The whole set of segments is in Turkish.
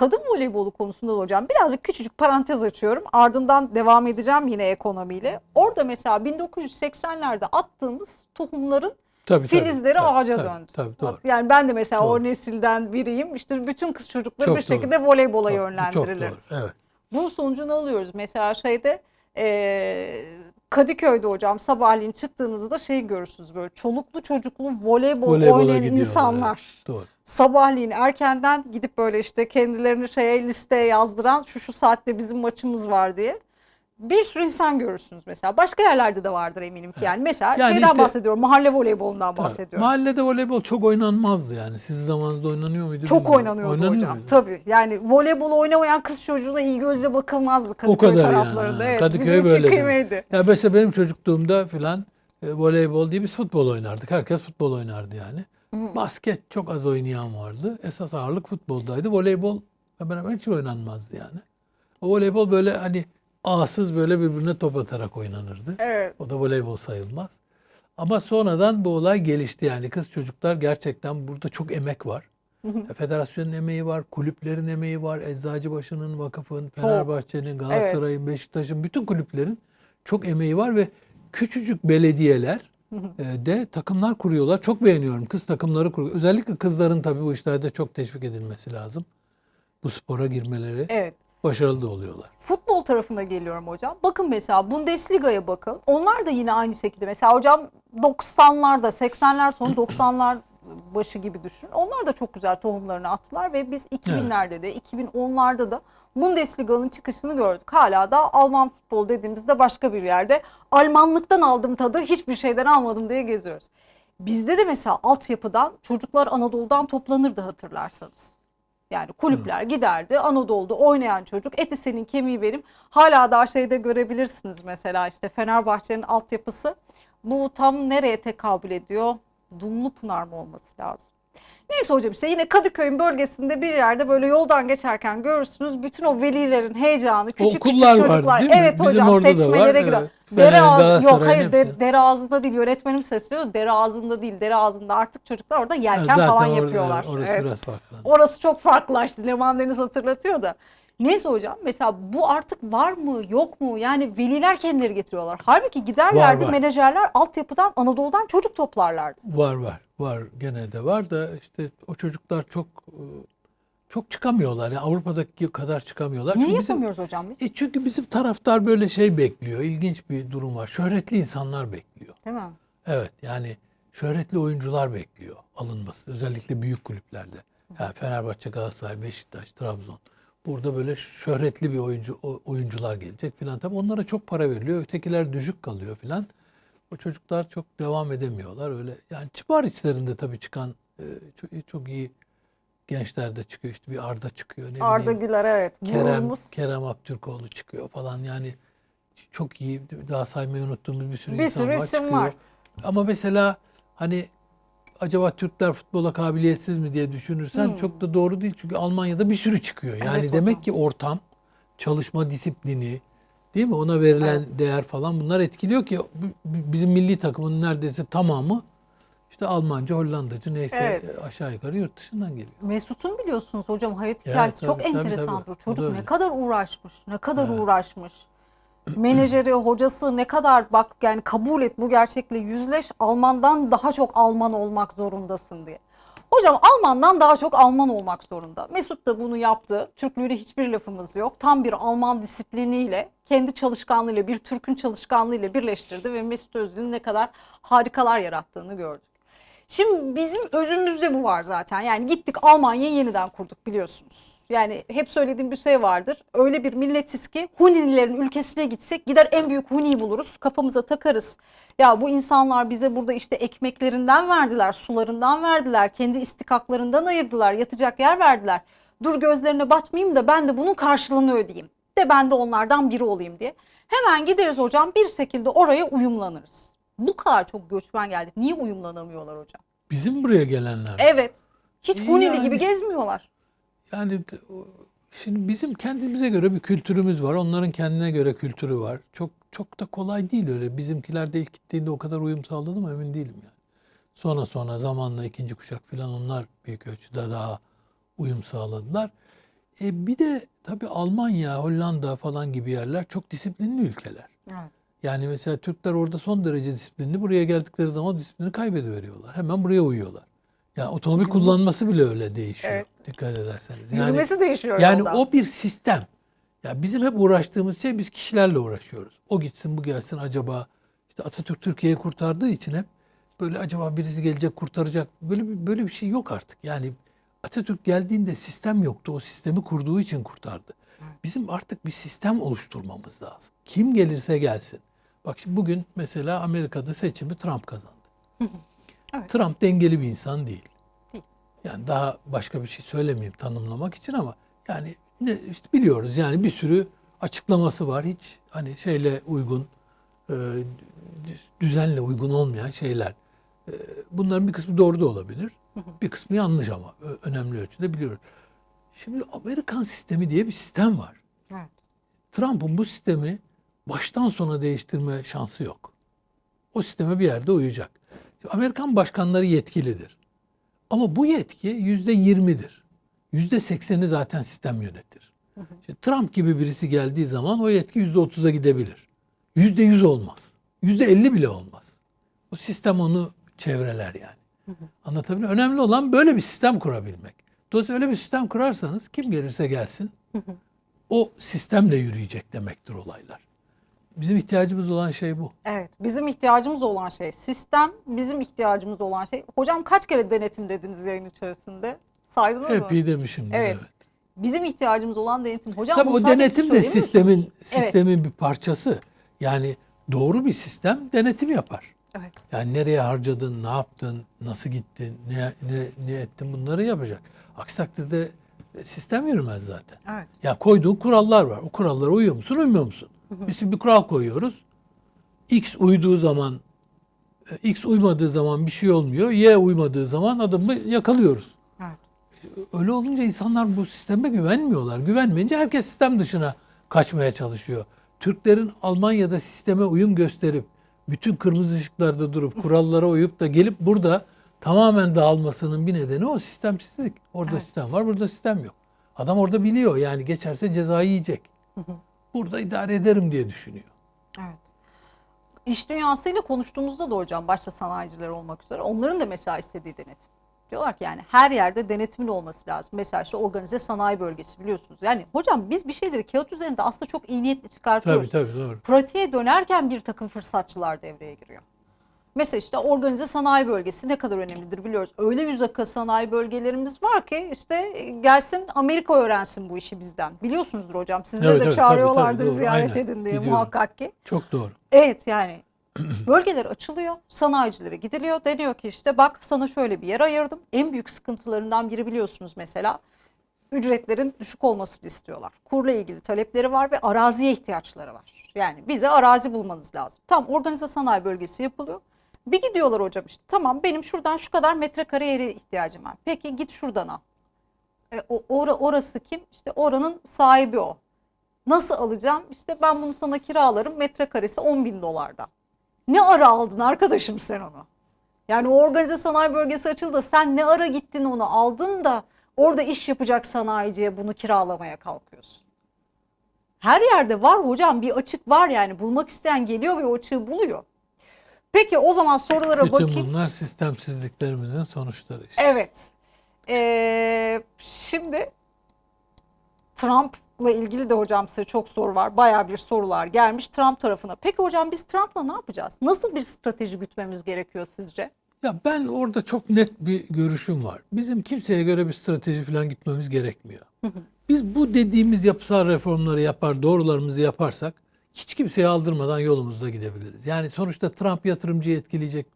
kadın voleybolu konusunda da hocam birazcık küçücük parantez açıyorum. Ardından devam edeceğim yine ekonomiyle. Orada mesela 1980'lerde attığımız tohumların Tabii, filizleri tabii, ağaca tabii, döndü. Tabii, doğru. Yani ben de mesela o Doğru. nesilden biriyim. İşte bütün kız çocukları Çok bir doğru. şekilde voleybola Çok- yönlendirilir. Çok doğru. Evet. Bunun sonucunu alıyoruz. Mesela şeyde eee Kadıköy'de hocam sabahleyin çıktığınızda şey görürsünüz böyle çoluklu çocuklu voleybol Voleybola oynayan gidiyorlar, insanlar. evet, Doğru. Sabahleyin erkenden gidip böyle işte kendilerini şeye listeye yazdıran şu şu saatte bizim maçımız var diye. Bir sürü insan görürsünüz mesela. Başka yerlerde de vardır eminim ki yani. Mesela Yani şeyden işte- bahsediyorum. Mahalle voleybolundan Tabii. bahsediyorum. Mahallede voleybol çok oynanmazdı yani. Sizin zamanınızda oynanıyor muydu? Çok bilmiyorum. oynanıyordu Oynanıyor hocam. muydu? Tabii. Yani voleybol oynamayan kız çocuğuna iyi gözle bakılmazdı Kadıköy O kadar taraflarında. yani. Evet, Kadıköy bizim böyle. Ya mesela benim çocukluğumda filan e, voleybol değil biz futbol oynardık. Herkes futbol oynardı yani. Basket çok az oynayan vardı. Esas ağırlık futboldaydı. Voleybol hemen hemen hiç oynanmazdı yani. O voleybol böyle hani ağsız böyle birbirine top atarak oynanırdı. Evet. O da voleybol sayılmaz. Ama sonradan bu olay gelişti yani kız çocuklar gerçekten burada çok emek var. Federasyonun emeği var, kulüplerin emeği var, Eczacıbaşı'nın, vakıfın, Fenerbahçe'nin, Galatasaray'ın, Beşiktaş'ın bütün kulüplerin çok emeği var ve küçücük belediyeler e, de takımlar kuruyorlar. Çok beğeniyorum. Kız takımları kuruyor. Özellikle kızların tabii bu işlerde çok teşvik edilmesi lazım. Bu spora girmeleri Evet. Başarılı da oluyorlar. Futbol tarafına geliyorum hocam. Bakın mesela Bundesliga'ya bakın. Onlar da yine aynı şekilde. Mesela hocam 90'larda, 80'ler sonu 90'lar başı gibi düşünün. Onlar da çok güzel tohumlarını attılar ve biz 2000'lerde de 2010'larda da Bundesliga'nın çıkışını gördük. Hala da Alman futbol dediğimizde başka bir yerde Almanlıktan aldım tadı hiçbir şeyden almadım diye geziyoruz. Bizde de mesela altyapıdan çocuklar Anadolu'dan toplanırdı hatırlarsanız. Yani kulüpler giderdi Anadolu'da oynayan çocuk eti senin kemiği benim. Hala daha şeyde görebilirsiniz mesela işte Fenerbahçe'nin altyapısı. Bu tam nereye tekabül ediyor? Dumlupınar mı olması lazım? Neyse hocam işte yine Kadıköy'ün bölgesinde bir yerde böyle yoldan geçerken görürsünüz bütün o velilerin heyecanı küçük okullar küçük çocuklar. mi? Evet Bizim hocam da var, seçmelere gidiyor. evet. Dere ağzı, yok hayır de, dere ağzında değil öğretmenim sesleniyor. Dere ağzında değil dere ağzında artık çocuklar orada yelken Zaten falan orada- yapıyorlar. Orası Evet. biraz farklı. Orası çok farklılaştı. Leman Deniz hatırlatıyor da. Neyse hocam mesela bu artık var mı yok mu? Yani veliler kendileri getiriyorlar. Halbuki giderlerdi Var, var. menajerler altyapıdan Anadolu'dan çocuk toplarlardı. Var var var gene de var da işte o çocuklar çok e, çok çıkamıyorlar. Yani Avrupa'daki kadar çıkamıyorlar. Niye Çünkü bizim- yapamıyoruz hocam biz? E çünkü bizim taraftar böyle şey bekliyor. İlginç bir durum var. Şöhretli insanlar bekliyor. Değil mi? Evet yani şöhretli oyuncular bekliyor alınması. Özellikle büyük kulüplerde. Yani Fenerbahçe, Galatasaray, Beşiktaş, Trabzon. Burada böyle şöhretli bir oyuncu oyuncular gelecek filan. Tabii onlara çok para veriliyor. Ötekiler düşük kalıyor filan. O çocuklar çok devam edemiyorlar öyle. Yani çıpar içlerinde tabii çıkan e, çok, çok iyi gençler de çıkıyor. İşte bir Arda çıkıyor. Ne Arda bileyim, Güler evet. Kerem, Gururumuz. Kerem Aktürkoğlu çıkıyor falan yani çok iyi daha saymayı unuttuğumuz bir sürü Bir insan sürü var isim çıkıyor. var. Ama mesela hani acaba Türkler futbola kabiliyetsiz mi diye düşünürsen çok da doğru değil. Çünkü Almanya'da bir sürü çıkıyor. Yani Hmm. Evet demek hocam. ki ortam, çalışma disiplini, değil mi? Ona verilen değer falan bunlar etkiliyor ki bizim milli takımın neredeyse tamamı işte Almanca, Hollandacı neyse Evet. aşağı yukarı yurt dışından geliyor. Mesut'un biliyorsunuz hocam hayat Evet, hikayesi çok tabii, tabii, enteresandır. tabii. Çocuk ne kadar uğraşmış, ne kadar uğraşmış. Menajeri, hocası ne kadar bak yani kabul et bu gerçekle yüzleş. Almandan daha çok Alman olmak zorundasın diye. Hocam Almandan daha çok Alman olmak zorunda. Mesut da bunu yaptı. Türklüğüne hiçbir lafımız yok. Tam bir Alman disipliniyle, kendi çalışkanlığıyla, bir Türk'ün çalışkanlığıyla birleştirdi ve Mesut Özil'in ne kadar harikalar yarattığını gördük. Şimdi bizim özümüzde bu var zaten. Yani gittik Almanya'yı yeniden kurduk biliyorsunuz. Yani hep söylediğim bir şey vardır. Öyle bir milletiz ki Hunililerin ülkesine gitsek gider en büyük Huni'yi buluruz. Kafamıza takarız. Ya bu insanlar bize burada işte ekmeklerinden verdiler, sularından verdiler, kendi istikaklarından ayırdılar, yatacak yer verdiler. Dur gözlerine batmayayım da ben de bunun karşılığını ödeyeyim. De ben de onlardan biri olayım diye. Hemen gideriz hocam bir şekilde oraya uyumlanırız. Bu kadar çok göçmen geldi. Niye uyumlanamıyorlar hocam? Bizim buraya gelenler. Evet. Hiç Hunili Yani- gibi gezmiyorlar. Yani şimdi bizim kendimize göre bir kültürümüz var. Onların kendine göre kültürü var. Çok çok da kolay değil öyle. Bizimkiler de ilk gittiğinde o kadar uyum sağladı mı emin değilim yani. Sonra sonra zamanla ikinci kuşak falan onlar büyük ölçüde daha uyum sağladılar. E bir de tabii Almanya, Hollanda falan gibi yerler çok disiplinli ülkeler. Evet. Yani mesela Türkler orada son derece disiplinli. Buraya geldikleri zaman disiplini kaybediveriyorlar. Hemen buraya uyuyorlar. Yani otomobil kullanması bile öyle değişiyor. Evet. Dikkat ederseniz. Yani, Yürümesi değişiyor yani yolda. o bir sistem. Ya bizim hep uğraştığımız şey biz kişilerle uğraşıyoruz. O gitsin bu gelsin acaba işte Atatürk Türkiye'yi kurtardığı için hep böyle acaba birisi gelecek kurtaracak böyle bir, böyle bir şey yok artık. Yani Atatürk geldiğinde sistem yoktu. O sistemi kurduğu için kurtardı. Bizim artık bir sistem oluşturmamız lazım. Kim gelirse gelsin. Bak şimdi bugün mesela Amerika'da seçimi Trump kazandı. Evet. Trump dengeli bir insan değil. Değil. Yani daha başka bir şey söylemeyeyim tanımlamak için ama yani ne işte biliyoruz yani bir sürü açıklaması var. Hiç hani şeyle uygun e, düzenle uygun olmayan şeyler. E, Bunların bir kısmı doğru da olabilir. Bir kısmı yanlış ama önemli ölçüde biliyoruz. Şimdi Amerikan sistemi diye bir sistem var. Evet. Trump'ın bu sistemi baştan sona değiştirme şansı yok. O sisteme bir yerde uyacak. Şimdi Amerikan başkanları yetkilidir. Ama bu yetki yüzde yirmidir. Yüzde sekseni zaten sistem yönetir. Şimdi Trump gibi birisi geldiği zaman o yetki yüzde otuza gidebilir. Yüzde yüz olmaz. Yüzde elli bile olmaz. O sistem onu çevreler yani. Anlatabiliyor muyum? Önemli olan böyle bir sistem kurabilmek. Dolayısıyla öyle bir sistem kurarsanız kim gelirse gelsin o sistemle yürüyecek demektir olaylar. Bizim ihtiyacımız olan şey bu. Evet. Bizim ihtiyacımız olan şey sistem, bizim ihtiyacımız olan şey. Hocam kaç kere denetim dediniz yayın içerisinde? Saydınız mı? Hep iyi demişim. Evet. Bizim ihtiyacımız olan denetim. Hocam Tabii o denetim de söylemiyorsunuz. sistemin Evet. sistemin bir parçası. Yani doğru bir sistem denetim yapar. Evet. Yani nereye harcadın, ne yaptın, nasıl gittin, ne ne, ne ettin bunları yapacak. Aksi takdirde sistem yürümez zaten. Evet. Ya koyduğun kurallar var. O kurallara uyuyor musun, uymuyor musun? Biz bir kural koyuyoruz. X uyduğu zaman, X uymadığı zaman bir şey olmuyor. Y uymadığı zaman adamı yakalıyoruz. Evet. Öyle olunca insanlar bu sisteme güvenmiyorlar. Güvenmeyince herkes sistem dışına kaçmaya çalışıyor. Türklerin Almanya'da sisteme uyum gösterip bütün kırmızı ışıklarda durup kurallara uyup da gelip burada tamamen dağılmasının bir nedeni o sistemsizlik. Orada Evet. sistem var, burada sistem yok. Adam orada biliyor yani geçerse cezayı yiyecek. Burada idare ederim diye düşünüyor. Evet. İş dünyasıyla konuştuğumuzda da hocam başta sanayiciler olmak üzere onların da mesela istediği denetim. Diyorlar ki yani her yerde denetimin olması lazım. Mesela işte organize sanayi bölgesi biliyorsunuz. Yani hocam biz bir şeyleri kağıt üzerinde aslında çok iyi niyetle çıkartıyoruz. Tabii tabii doğru. Pratiğe dönerken bir takım fırsatçılar devreye giriyor. Mesela işte organize sanayi bölgesi ne kadar önemlidir biliyoruz. Öyle yüz akıllı sanayi bölgelerimiz var ki işte gelsin Amerika öğrensin bu işi bizden. Biliyorsunuzdur hocam sizleri Evet, de evet, çağırıyorlardır tabii, tabii, doğru, ziyaret aynen. edin diye Gidiyorum. muhakkak ki. Çok doğru. Evet yani bölgeler açılıyor, sanayicilere gidiliyor. Deniyor ki işte bak sana şöyle bir yer ayırdım. En büyük sıkıntılarından biri biliyorsunuz mesela ücretlerin düşük olmasını istiyorlar. Kurla ilgili talepleri var ve araziye ihtiyaçları var. Yani bize arazi bulmanız lazım. Tam organize sanayi bölgesi yapılıyor. Bir gidiyorlar hocam işte tamam benim şuradan şu kadar metrekare yere ihtiyacım var. Peki git şuradan al. E, o, ora- orası kim? İşte oranın sahibi o. Nasıl alacağım? İşte ben bunu sana kiralarım metrekaresi 10 bin dolardan. Ne ara aldın arkadaşım sen onu? Yani o organize sanayi bölgesi açıldı. Sen ne ara gittin onu aldın da orada iş yapacak sanayiciye bunu kiralamaya kalkıyorsun. Her yerde var hocam bir açık var yani bulmak isteyen geliyor ve o açığı buluyor. Peki o zaman sorulara Bütün bakayım. bunlar sistemsizliklerimizin sonuçları işte. Evet. Ee, şimdi Trump'la ilgili de hocam size çok soru var. Bayağı bir sorular gelmiş Trump tarafına. Peki hocam biz Trump'la ne yapacağız? Nasıl bir strateji gütmemiz gerekiyor sizce? Ya ben orada çok net bir görüşüm var. Bizim kimseye göre bir strateji falan gitmemiz gerekmiyor. Biz bu dediğimiz yapısal reformları yapar, doğrularımızı yaparsak hiç kimseye aldırmadan yolumuzda gidebiliriz. Yani sonuçta Trump yatırımcıyı etkileyecek.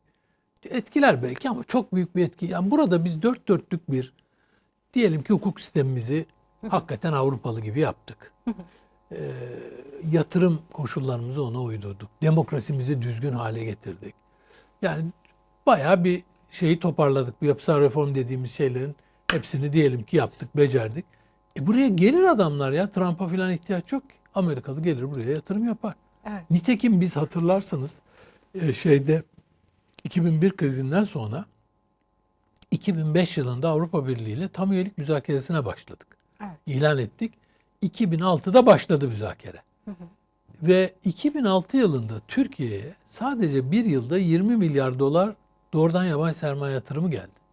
Etkiler belki ama çok büyük bir etki. Yani burada biz dört dörtlük bir diyelim ki hukuk sistemimizi hakikaten Avrupalı gibi yaptık. Ee, yatırım koşullarımızı ona uydurduk. Demokrasimizi düzgün hale getirdik. Yani bayağı bir şeyi toparladık. Bu yapısal reform dediğimiz şeylerin hepsini diyelim ki yaptık, becerdik. E buraya gelir adamlar ya. Trump'a falan ihtiyaç yok ki. Amerikalı gelir buraya yatırım yapar. Evet. Nitekim biz hatırlarsanız e, şeyde 2001 krizinden sonra 2005 yılında Avrupa Birliği ile tam üyelik müzakeresine başladık. Evet. ilan ettik. 2006'da başladı müzakere. Ve 2006 yılında Türkiye'ye sadece bir yılda 20 milyar dolar doğrudan yabancı sermaye yatırımı geldi.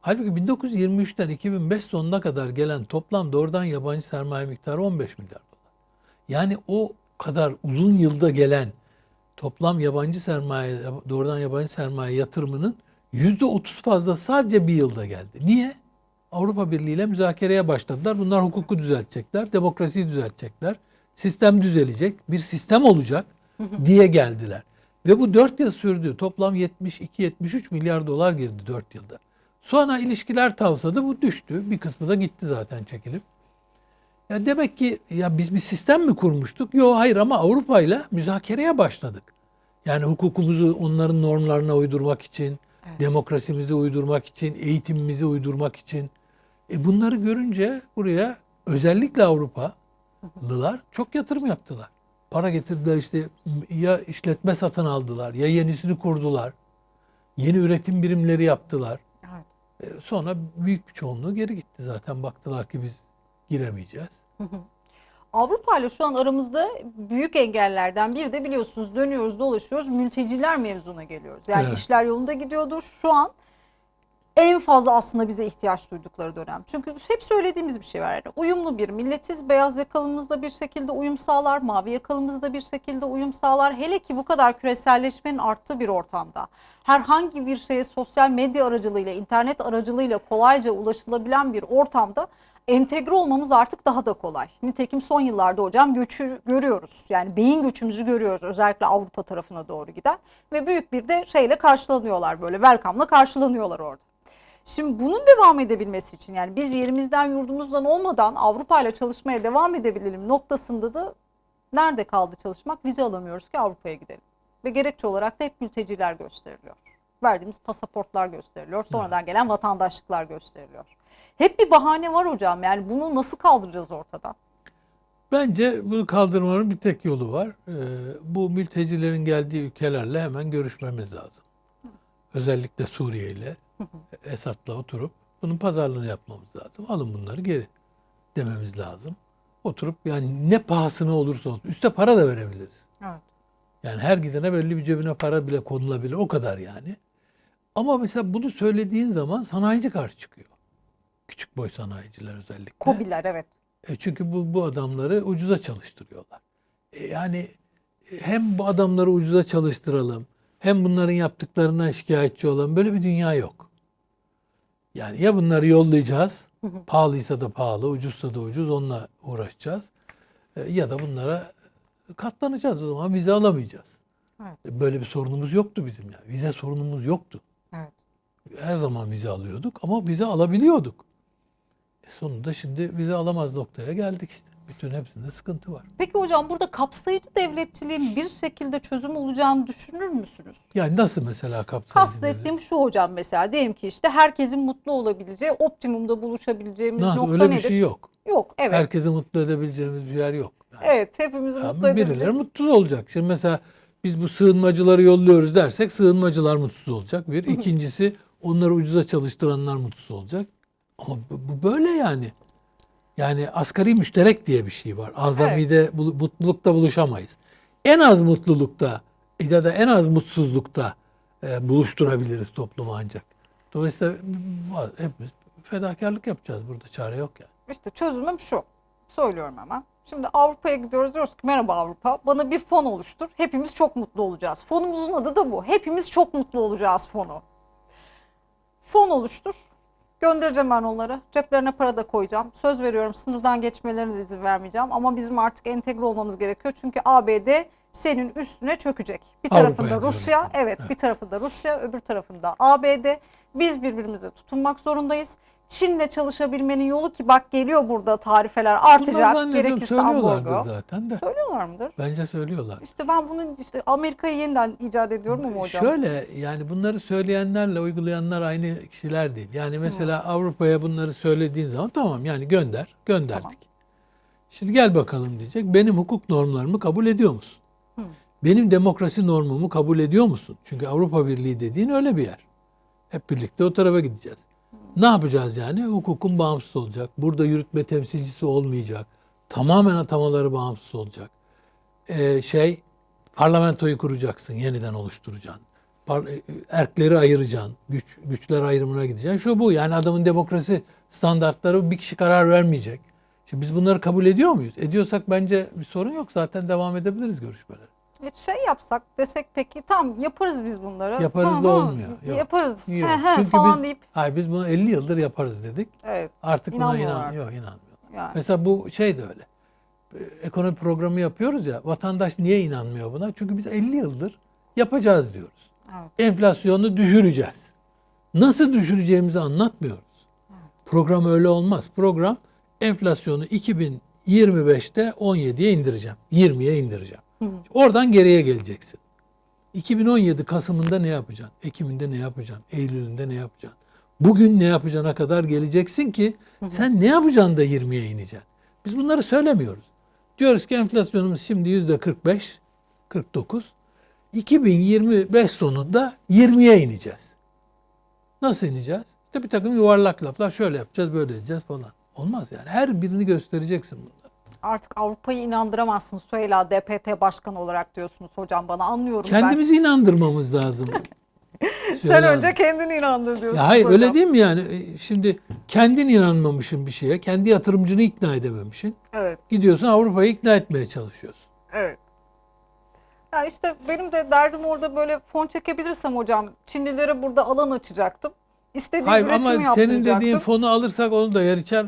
Halbuki 1923'ten 2005 sonuna kadar gelen toplam doğrudan yabancı sermaye miktarı 15 milyar dolar. Yani o kadar uzun yılda gelen toplam yabancı sermaye, doğrudan yabancı sermaye yatırımının %30 fazla sadece bir yılda geldi. Niye? Avrupa Birliği ile müzakereye başladılar. Bunlar hukuku düzeltecekler, demokrasiyi düzeltecekler. Sistem düzelecek, bir sistem olacak diye geldiler. Ve bu 4 yıl sürdü. Toplam 72-73 milyar dolar girdi 4 yılda. Sonra ilişkiler tavsadı, bu düştü. Bir kısmı da gitti zaten çekilip. Ya demek ki ya biz bir sistem mi kurmuştuk? Yok hayır ama Avrupa ile müzakereye başladık. Yani hukukumuzu onların normlarına uydurmak için, demokrasimizi uydurmak için, eğitimimizi uydurmak için. E bunları görünce buraya özellikle Avrupalılar çok yatırım yaptılar. Para getirdiler işte ya işletme satın aldılar ya yenisini kurdular. Yeni üretim birimleri yaptılar. Evet. E, Sonra büyük bir çoğunluğu geri gitti zaten. Baktılar ki biz giremeyeceğiz. Avrupa ile şu an aramızda büyük engellerden biri de biliyorsunuz dönüyoruz dolaşıyoruz mülteciler mevzuna geliyoruz. Yani Evet. işler yolunda gidiyordur. Şu an en fazla aslında bize ihtiyaç duydukları dönem. Çünkü hep söylediğimiz bir şey var. Yani uyumlu bir milletiz. Beyaz yakalımız da bir şekilde uyum sağlar. Mavi yakalımız da bir şekilde uyum sağlar. Hele ki bu kadar küreselleşmenin arttığı bir ortamda. Herhangi bir şeye sosyal medya aracılığıyla, internet aracılığıyla kolayca ulaşılabilen bir ortamda entegre olmamız artık daha da kolay. Nitekim son yıllarda hocam göçü görüyoruz. Yani beyin göçümüzü görüyoruz özellikle Avrupa tarafına doğru giden ve büyük bir de şeyle karşılanıyorlar böyle welcome'la karşılanıyorlar orada. Şimdi bunun devam edebilmesi için yani biz yerimizden yurdumuzdan olmadan Avrupa ile çalışmaya devam edebilelim noktasında da nerede kaldı çalışmak? Vize alamıyoruz ki Avrupa'ya gidelim. Ve gerekçe olarak da hep mülteciler gösteriliyor. Verdiğimiz pasaportlar gösteriliyor. Sonradan gelen vatandaşlıklar gösteriliyor. Hep bir bahane var hocam. Yani bunu nasıl kaldıracağız ortadan? Bence bunu kaldırmanın bir tek yolu var. Ee, bu mültecilerin geldiği ülkelerle hemen görüşmemiz lazım. Özellikle Suriye ile Esad'la oturup bunun pazarlığını yapmamız lazım. Alın bunları geri dememiz lazım. Oturup yani ne pahasına olursa olsun. Üste para da verebiliriz. Evet. Yani her gidene belli bir cebine para bile konulabilir. O kadar yani. Ama mesela bunu söylediğin zaman sanayici karşı çıkıyor. Küçük boy sanayiciler özellikle. Kobiler evet. E çünkü bu, bu adamları ucuza çalıştırıyorlar. E yani e, hem bu adamları ucuza çalıştıralım, hem bunların yaptıklarından şikayetçi olalım. Böyle bir dünya yok. Yani ya bunları yollayacağız, pahalıysa da pahalı, ucuzsa da ucuz, onunla uğraşacağız. E, ya da bunlara katlanacağız o zaman vize alamayacağız. Evet. E, Böyle bir sorunumuz yoktu bizim yani. Vize sorunumuz yoktu. Evet. Her zaman vize alıyorduk ama vize alabiliyorduk. Sonunda şimdi vize alamaz noktaya geldik işte. Bütün hepsinde sıkıntı var. Peki hocam burada kapsayıcı devletçiliğin bir şekilde çözüm olacağını düşünür müsünüz? Yani nasıl mesela kapsayıcı Kastettiğim şu hocam mesela diyelim ki işte herkesin mutlu olabileceği, optimumda buluşabileceğimiz devlet? Nasıl nokta öyle bir nedir? şey yok. Yok evet. Herkesi mutlu edebileceğimiz bir yer yok. Yani, Evet hepimizi yani mutlu edebilir. birileri mutsuz olacak. Şimdi mesela biz bu sığınmacıları yolluyoruz dersek sığınmacılar mutsuz olacak. Bir. İkincisi onları ucuza çalıştıranlar mutsuz olacak. Ama bu, böyle yani. Yani asgari müşterek diye bir şey var. Azami'de bul- mutlulukta buluşamayız. En az mutlulukta ya da en az mutsuzlukta e, buluşturabiliriz toplumu ancak. Dolayısıyla hepimiz fedakarlık yapacağız burada çare yok yani. İşte çözümüm şu. Söylüyorum hemen. Şimdi Avrupa'ya gidiyoruz diyoruz ki merhaba Avrupa bana bir fon oluştur. Hepimiz çok mutlu olacağız. Fonumuzun adı da bu. Hepimiz çok mutlu olacağız fonu. Fon oluştur. Göndereceğim ben onları. Ceplerine para da koyacağım. Söz veriyorum sınırdan geçmelerine de izin vermeyeceğim. Ama bizim artık entegre olmamız gerekiyor. Çünkü ABD senin üstüne çökecek. Bir Avrupa'ya tarafında diyorum. Rusya, evet bir tarafında Rusya, öbür tarafında ABD. Biz birbirimize tutunmak zorundayız. Çin'le çalışabilmenin yolu ki bak geliyor burada tarifeler artacak. Gerekirse ambargo. zaten de. Söylüyorlar mıdır? Bence söylüyorlar. İşte ben bunu işte Amerika'yı yeniden icat ediyorum ama hocam. Şöyle yani bunları söyleyenlerle uygulayanlar aynı kişiler değil. Yani mesela Avrupa'ya bunları söylediğin zaman tamam yani gönder, gönderdik. Tamam. Şimdi gel bakalım diyecek. Benim hukuk normlarımı kabul ediyor musun? Benim demokrasi normumu kabul ediyor musun? Çünkü Avrupa Birliği dediğin öyle bir yer. Hep birlikte o tarafa gideceğiz. Ne yapacağız yani? Hukukun bağımsız olacak. Burada yürütme temsilcisi olmayacak. Tamamen atamaları bağımsız olacak. Ee, şey parlamentoyu kuracaksın, yeniden oluşturacaksın. E, erkleri ayıracaksın, güç, güçler ayrımına gideceksin. Şu bu yani adamın demokrasi standartları bir kişi karar vermeyecek. Şimdi biz bunları kabul ediyor muyuz? Ediyorsak bence bir sorun yok. Zaten devam edebiliriz görüşmelere. E, şey yapsak desek peki tamam yaparız biz bunları. Yaparız Tamam, da olmuyor. Yok. Yaparız. Yok. He he Çünkü falan biz, deyip hayır biz bunu 50 yıldır yaparız dedik. evet Artık buna inan, artık. yok inanmıyor. yani. Mesela bu şey de öyle. Ee, Ekonomi programı yapıyoruz ya. Vatandaş niye inanmıyor buna? Çünkü biz 50 yıldır yapacağız diyoruz. Evet. Enflasyonu düşüreceğiz. Nasıl düşüreceğimizi anlatmıyoruz. Program öyle olmaz. Program enflasyonu 2025'te 17'ye indireceğim. 20'ye indireceğim. Oradan geriye geleceksin. 2017 Kasım'ında ne yapacaksın? Ekim'inde ne yapacaksın? Eylül'ünde ne yapacaksın? Bugün ne yapacağına kadar geleceksin ki sen ne yapacaksın da 20'ye ineceksin. Biz bunları söylemiyoruz. Diyoruz ki enflasyonumuz şimdi yüzde 45, 49. 2025 sonunda 20'ye ineceğiz. Nasıl ineceğiz? İşte bir takım yuvarlak laflar şöyle yapacağız, böyle edeceğiz falan. Olmaz yani. Her birini göstereceksin bunları. Artık Avrupa'yı inandıramazsın Süheyla DPT başkanı olarak diyorsunuz hocam bana anlıyorum Kendimizi inandırmamız lazım. ben. Sen önce kendini inandır diyorsun. Ya hayır hocam. öyle değil mi yani? E, Şimdi kendin inanmamışsın bir şeye, kendi yatırımcını ikna edememişsin. Evet. Gidiyorsun Avrupa'yı ikna etmeye çalışıyorsun. Evet. Ya işte benim de derdim orada böyle fon çekebilirsem hocam Çinlilere burada alan açacaktım. İstediğim Hayır üretimi ama senin dediğin fonu alırsak onu da yer içer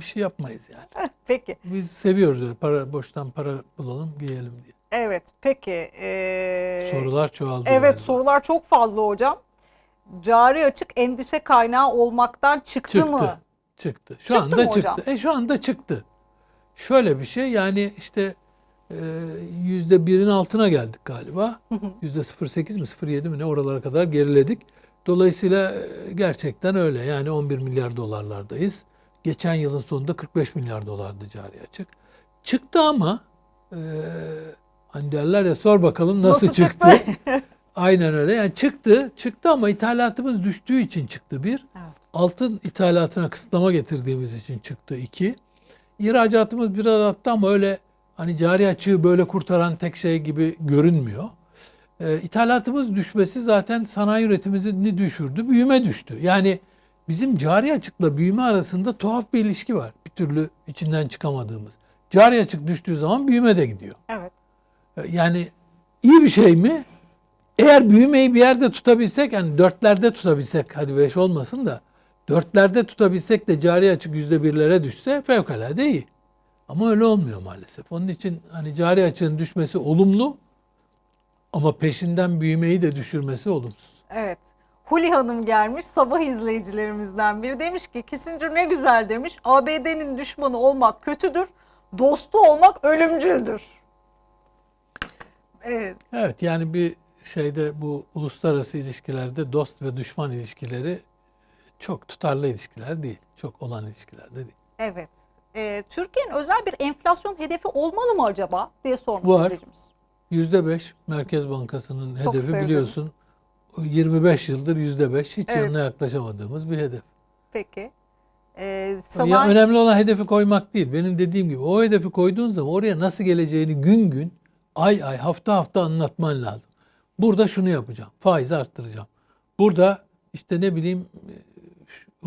bir şey yapmayız yani. Peki. Biz seviyoruz öyle para boştan para bulalım giyelim diye. Evet. Peki. Ee, Sorular çoğaldı. Evet galiba. sorular çok fazla hocam. Cari açık endişe kaynağı olmaktan çıktı, çıktı. mı? Çıktı. Şu Çıktı anda çıktı. hocam? E şu anda çıktı. Şöyle bir şey yani işte e, yüzde birin altına geldik galiba. Yüzde 0.8 mi 0.7 mi ne oralara kadar geriledik. Dolayısıyla e, gerçekten öyle. Yani 11 milyar dolarlardayız. Geçen yılın sonunda 45 milyar dolardı cari açık. Çıktı ama e, hani derler ya sor bakalım nasıl, Nasıl çıktı. çıktı? Aynen öyle. Yani çıktı. Çıktı ama ithalatımız düştüğü için çıktı bir. Evet. Altın ithalatına kısıtlama getirdiğimiz için çıktı iki. İhracatımız biraz arttı ama öyle hani cari açığı böyle kurtaran tek şey gibi görünmüyor. Ee, ithalatımız düşmesi zaten sanayi üretimimizi düşürdü. Büyüme düştü. Yani bizim cari açıkla büyüme arasında tuhaf bir ilişki var. Bir türlü içinden çıkamadığımız. Cari açık düştüğü zaman büyüme de gidiyor. Evet. Yani iyi bir şey mi? Eğer büyümeyi bir yerde tutabilsek, yani dörtlerde tutabilsek, hadi beş olmasın da, dörtlerde tutabilsek de cari açık yüzde birlere düşse fevkalade iyi. Ama öyle olmuyor maalesef. Onun için hani cari açığın düşmesi olumlu ama peşinden büyümeyi de düşürmesi olumsuz. Evet. Huli Hanım gelmiş sabah izleyicilerimizden biri demiş ki Kissinger ne güzel demiş ABD'nin düşmanı olmak kötüdür dostu olmak ölümcüldür. Evet. Evet yani bir şeyde bu uluslararası ilişkilerde dost ve düşman ilişkileri çok tutarlı ilişkiler değil. Çok olan ilişkiler de değil. Evet. Ee, Türkiye'nin özel bir enflasyon hedefi olmalı mı acaba diye sormuş Var. izleyicimiz. %5 Merkez Bankası'nın Çok hedefi sevdiğimiz. biliyorsun. 25 yıldır %5 hiç Evet. yanına yaklaşamadığımız bir hedef. Peki. Ee, Ya önemli olan hedefi koymak değil. Benim dediğim gibi o hedefi koyduğun zaman oraya nasıl geleceğini gün gün, ay ay, hafta hafta anlatman lazım. Burada şunu yapacağım. Faizi arttıracağım. Burada işte ne bileyim e,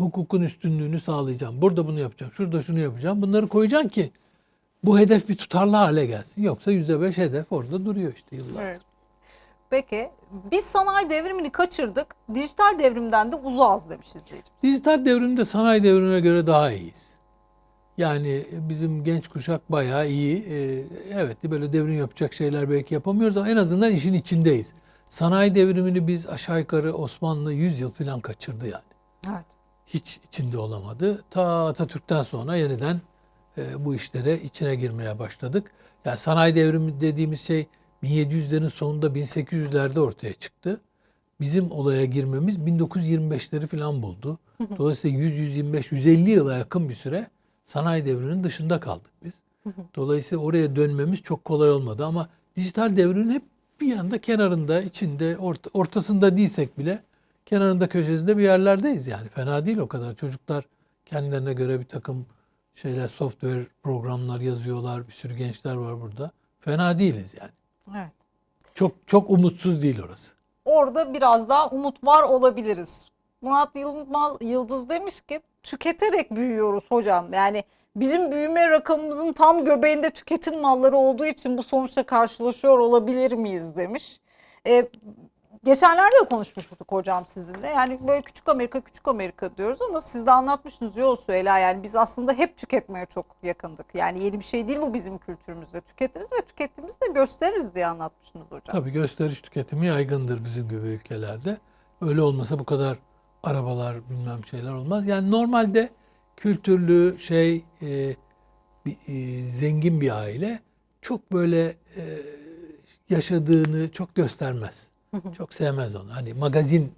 hukukun üstünlüğünü sağlayacağım. Burada bunu yapacağım. Şurada şunu yapacağım. Bunları koyacaksın ki bu hedef bir tutarlı hale gelsin. Yoksa %5 hedef orada duruyor işte yıllardır. Evet. Peki biz sanayi devrimini kaçırdık. Dijital devrimden de uzağız demiş izleyicimiz. Dijital devrimde sanayi devrimine göre daha iyiyiz. Yani bizim genç kuşak bayağı iyi. Ee, Evet böyle devrim yapacak şeyler belki yapamıyoruz ama en azından işin içindeyiz. Sanayi devrimini biz aşağı yukarı Osmanlı 100 yıl falan kaçırdı yani. Evet. Hiç içinde olamadı. Ta Atatürk'ten sonra yeniden e, bu işlere içine girmeye başladık. Yani sanayi devrimi dediğimiz şey 1700'lerin sonunda 1800'lerde ortaya çıktı. Bizim olaya girmemiz 1925'leri falan buldu. Dolayısıyla 100, 125, 150 yıla yakın bir süre sanayi devriminin dışında kaldık biz. Dolayısıyla oraya dönmemiz çok kolay olmadı ama dijital devrimin hep bir yanda kenarında, içinde, orta- ortasında değilsek bile kenarında köşesinde bir yerlerdeyiz yani. Fena değil o kadar. Çocuklar kendilerine göre bir takım şeyler, software programlar yazıyorlar. Bir sürü gençler var burada. Fena değiliz yani. Evet. Çok çok umutsuz değil orası. Orada biraz daha umut var olabiliriz. Murat Yılmaz Yıldız demiş ki tüketerek büyüyoruz hocam. Yani bizim büyüme rakamımızın tam göbeğinde tüketim malları olduğu için bu sonuçla karşılaşıyor olabilir miyiz demiş. Ee, geçenlerde de konuşmuştuk hocam sizinle. Yani böyle küçük Amerika küçük Amerika diyoruz ama siz de anlatmışsınız yol Süheyla. Yani biz aslında hep tüketmeye çok yakındık. Yani yeni bir şey değil bu bizim kültürümüzde. Tüketiriz ve tükettiğimizi de gösteririz diye anlatmışsınız hocam. Tabii gösteriş tüketimi yaygındır bizim gibi ülkelerde. Öyle olmasa bu kadar arabalar bilmem şeyler olmaz. Yani normalde kültürlü şey e, bir, e, zengin bir aile çok böyle e, yaşadığını çok göstermez. Çok sevmez onu. Hani magazin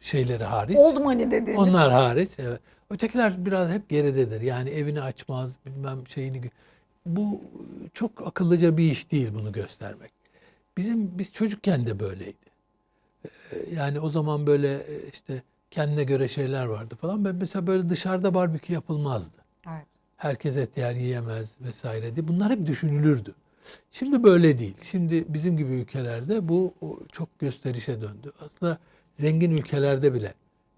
şeyleri hariç. Old money dediğimiz. Onlar hariç. Evet. Ötekiler biraz hep geridedir. Yani evini açmaz, bilmem şeyini. Bu çok akıllıca bir iş değil bunu göstermek. Bizim biz çocukken de böyleydi. Ee, Yani o zaman böyle e, işte kendine göre şeyler vardı falan. Ben mesela böyle dışarıda barbekü yapılmazdı. Evet. Herkes et yer yiyemez vesaire diye. Bunlar hep düşünülürdü. Şimdi böyle değil. Şimdi bizim gibi ülkelerde bu çok gösterişe döndü. Aslında zengin ülkelerde bile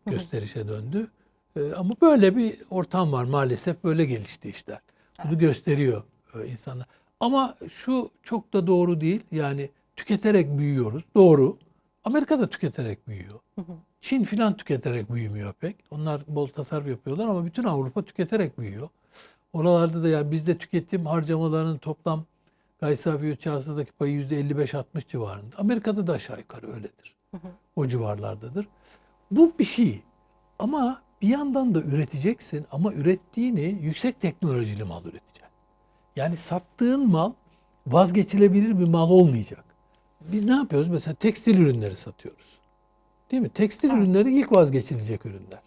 gösterişe döndü. Ee, ama böyle bir ortam var maalesef böyle gelişti işler. Bunu gösteriyor e, insanlar. Ama şu çok da doğru değil. Yani tüketerek büyüyoruz. Doğru. Amerika da tüketerek büyüyor. Çin filan tüketerek büyümüyor pek. Onlar bol tasarruf yapıyorlar ama bütün Avrupa tüketerek büyüyor. Oralarda da yani bizde tüketim harcamalarının toplam gayri safi yurt hasıladaki payı %55-60 civarında. Amerika'da da aşağı yukarı öyledir. O civarlardadır. Bu bir şey. Ama bir yandan da üreteceksin ama ürettiğini yüksek teknolojili mal üreteceksin. Yani sattığın mal vazgeçilebilir bir mal olmayacak. Biz ne yapıyoruz? Mesela tekstil ürünleri satıyoruz. Değil mi? Tekstil ürünleri ilk vazgeçilecek ürünler.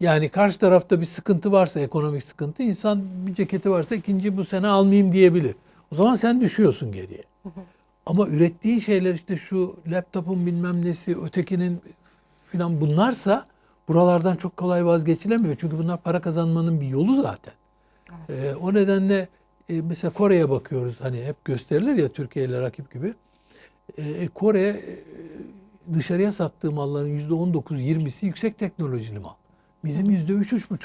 Yani karşı tarafta bir sıkıntı varsa, ekonomik sıkıntı, insan bir ceketi varsa ikinci bu sene almayayım diyebilir. O zaman sen düşüyorsun geriye. Ama ürettiği şeyler işte şu laptopun bilmem nesi, ötekinin filan bunlarsa buralardan çok kolay vazgeçilemiyor. Çünkü bunlar para kazanmanın bir yolu zaten. Ee, o nedenle e, mesela Kore'ye bakıyoruz. Hani hep gösterilir ya Türkiye ile rakip gibi. Ee, Kore e, dışarıya sattığı malların %19-20'si yüksek teknolojili mal. Bizim %3-3,5.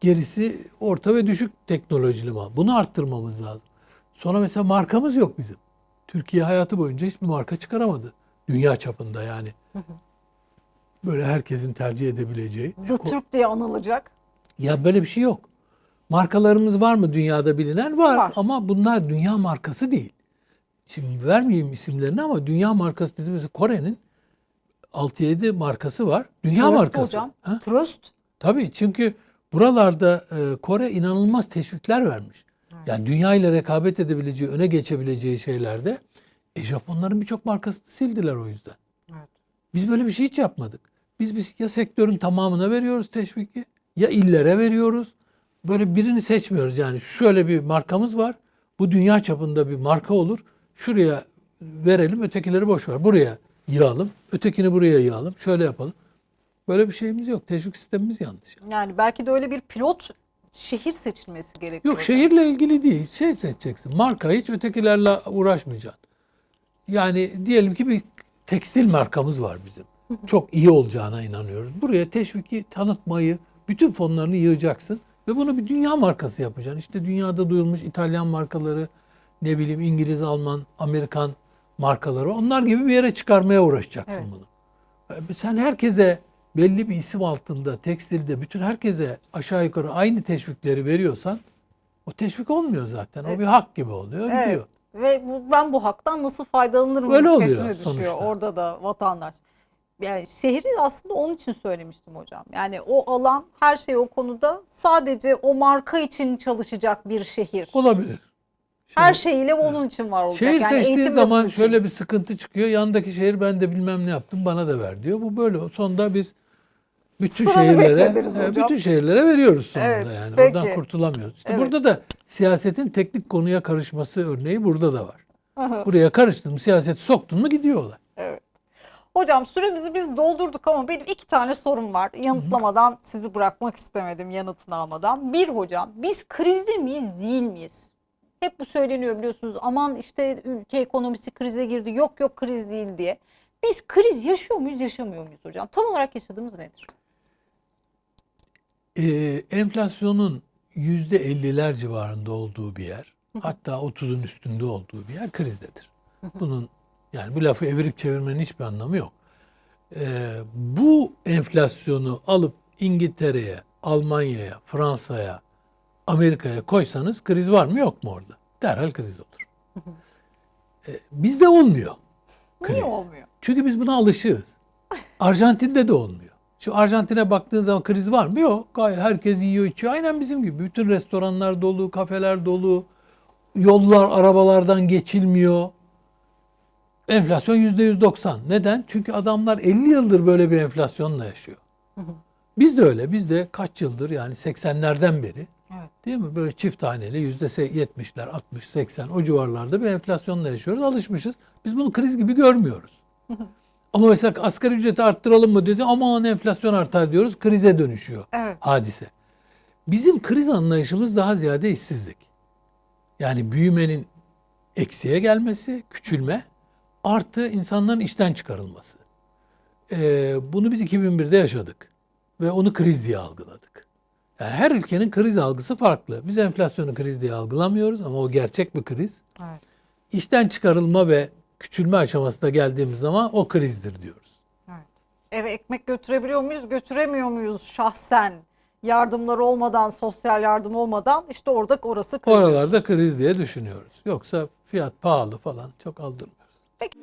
Gerisi orta ve düşük teknolojili mal. Bunu arttırmamız lazım. Sonra mesela markamız yok bizim. Türkiye hayatı boyunca hiçbir marka çıkaramadı. Dünya çapında yani. Böyle herkesin tercih edebileceği. The Türk diye anılacak. Ya böyle bir şey yok. Markalarımız var mı dünyada bilinen? Var. Var. Ama bunlar dünya markası değil. Şimdi vermeyeyim isimlerini ama dünya markası dediğimiz Kore'nin 6-7 markası var. Dünya Tröst markası. hocam. Ha? Tröst. Tabii çünkü buralarda e, Kore inanılmaz teşvikler vermiş. Yani dünya ile rekabet edebileceği, öne geçebileceği şeylerde e, Japonların birçok markasını sildiler o yüzden. Evet. Biz böyle bir şey hiç yapmadık. Biz biz ya sektörün tamamına veriyoruz teşviki ya illere veriyoruz. Böyle birini seçmiyoruz. Yani şöyle bir markamız var. Bu dünya çapında bir marka olur. Şuraya verelim, ötekileri boş ver. Buraya yığalım, ötekini buraya yığalım. Şöyle yapalım. Böyle bir şeyimiz yok. Teşvik sistemimiz yanlış. Yani belki de öyle bir pilot şehir seçilmesi gerekiyor. Yok şehirle ilgili değil. Şey seçeceksin. Marka hiç ötekilerle uğraşmayacaksın. Yani diyelim ki bir tekstil markamız var bizim. Çok iyi olacağına inanıyoruz. Buraya teşviki, tanıtmayı, bütün fonlarını yığacaksın ve bunu bir dünya markası yapacaksın. İşte dünyada duyulmuş İtalyan markaları, ne bileyim İngiliz, Alman, Amerikan markaları onlar gibi bir yere çıkarmaya uğraşacaksın Evet. bunu. E, Sen herkese belli bir isim altında, tekstilde bütün herkese aşağı yukarı aynı teşvikleri veriyorsan o teşvik olmuyor zaten. O Evet. bir hak gibi oluyor, Evet. gidiyor. Ve bu, ben bu haktan nasıl faydalanırım Öyle oluyor peşine düşüyor sonuçta. orada da vatandaş. Yani şehri aslında onun için söylemiştim hocam. Yani o alan her şey o konuda sadece o marka için çalışacak bir şehir. Olabilir. Her şeyiyle onun için var olacak. şehir yani seçtiği zaman şöyle bir sıkıntı çıkıyor. Yandaki şehir ben de bilmem ne yaptım bana da ver diyor. Bu böyle. Sonunda biz bütün Sıranı şehirlere e, bütün şehirlere veriyoruz sonunda Evet, yani. peki. Oradan kurtulamıyoruz. İşte Evet. burada da siyasetin teknik konuya karışması örneği burada da var. Aha. Buraya karıştın mı, siyaseti soktun mu gidiyorlar. Evet. Hocam süremizi biz doldurduk ama benim iki tane sorum var. Yanıtlamadan sizi bırakmak istemedim yanıtını almadan. Bir hocam biz krizde miyiz değil miyiz? Hep bu söyleniyor biliyorsunuz. Aman işte ülke ekonomisi krize girdi. Yok yok kriz değil diye. Biz kriz yaşıyor muyuz yaşamıyor muyuz hocam? Tam olarak yaşadığımız nedir? Ee, enflasyonun yüzde 50'ler civarında olduğu bir yer, hatta 30'un üstünde olduğu bir yer krizdedir. Bunun yani bu lafı evirip çevirmenin hiçbir anlamı yok. Ee, bu enflasyonu alıp İngiltere'ye, Almanya'ya, Fransa'ya, Amerika'ya koysanız kriz var mı yok mu orada? Derhal kriz olur. Ee, bizde olmuyor. Niye kriz. olmuyor? Çünkü biz buna alışığız. Arjantin'de de olmuyor. Şu Arjantin'e baktığın zaman kriz var mı? Yok. Herkes yiyor içiyor. Aynen bizim gibi. Bütün restoranlar dolu, kafeler dolu. Yollar arabalardan geçilmiyor. Enflasyon %190. Neden? Çünkü adamlar 50 yıldır böyle bir enflasyonla yaşıyor. Biz de öyle. Biz de kaç yıldır yani 80'lerden beri Evet. değil mi? Böyle çift taneli %70'ler, 60, 80 o civarlarda bir enflasyonla yaşıyoruz. Alışmışız. Biz bunu kriz gibi görmüyoruz. Ama mesela asgari ücreti arttıralım mı dedi. Aman enflasyon artar diyoruz. Krize dönüşüyor Evet. hadise. Bizim kriz anlayışımız daha ziyade işsizlik. Yani büyümenin eksiye gelmesi, küçülme artı insanların işten çıkarılması. Ee, bunu biz 2001'de yaşadık ve onu kriz diye algıladık. Yani her ülkenin kriz algısı farklı. Biz enflasyonu kriz diye algılamıyoruz ama o gerçek bir kriz. Evet. İşten çıkarılma ve küçülme aşamasına geldiğimiz zaman o krizdir diyoruz. Evet. Eve ekmek götürebiliyor muyuz, götüremiyor muyuz şahsen? Yardımlar olmadan, sosyal yardım olmadan işte orada orası kriz. Oralarda kriz diye düşünüyoruz. Yoksa fiyat pahalı falan çok aldırmıyoruz. Peki.